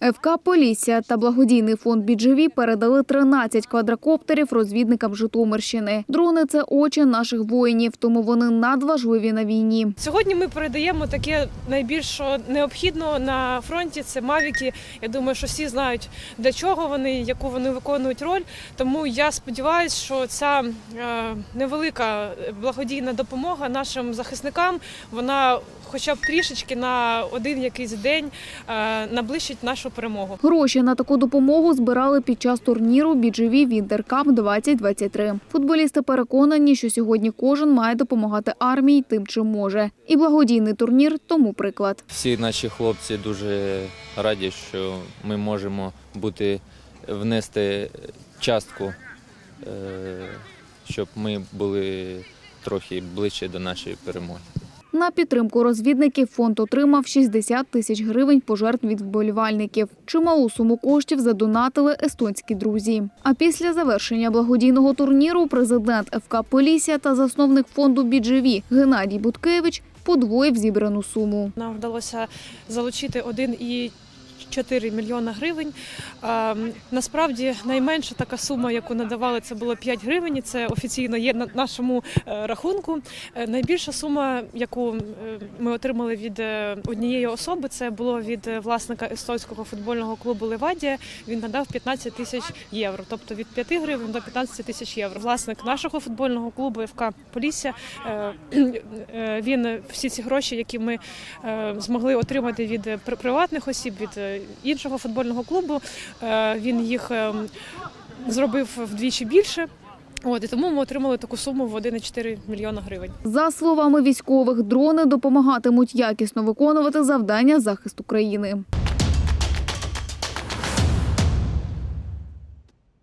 ФК Полісся та благодійний фонд «Біджеві» передали 13 квадрокоптерів розвідникам Житомирщини. Дрони це очі наших воїнів, тому вони надважливі на війні. Сьогодні ми передаємо таке найбільш необхідно на фронті. Це мавіки. Я думаю, що всі знають для чого вони, яку вони виконують роль. Тому я сподіваюся, що ця е, невелика благодійна допомога нашим захисникам вона, хоча б трішечки на один якийсь день, е, наближить нашу перемогу. Гроші на таку допомогу збирали під час турніру «Біджеві Вінтеркап 2023 Футболісти переконані, що сьогодні кожен має допомагати армії тим, чим може. І благодійний турнір тому приклад. Всі наші хлопці дуже раді, що ми можемо бути внести частку, е, щоб ми були трохи ближче до нашої перемоги. На підтримку розвідників фонд отримав 60 тисяч гривень пожертв від вболівальників. Чималу суму коштів задонатили естонські друзі. А після завершення благодійного турніру президент ФК Полісся та засновник фонду «Біджеві» Геннадій Буткевич подвоїв зібрану суму. Нам вдалося залучити 1,4 мільйона гривень. Насправді найменша така сума, яку надавали, це було 5 гривень. і Це офіційно є на нашому е, рахунку. Е, Найбільша сума, яку е, ми отримали від однієї особи, це було від власника естонського футбольного клубу Левадія. Він надав 15 тисяч євро, тобто від 5 гривень до 15 тисяч євро. Власник нашого футбольного клубу ФК Полісся. Він всі ці гроші, які ми змогли отримати від при- приватних осіб, від іншого футбольного клубу. е, Він їх е, зробив вдвічі більше. От і тому ми отримали таку суму в 1,4 мільйона гривень. За словами військових, дрони допомагатимуть якісно виконувати завдання захисту країни.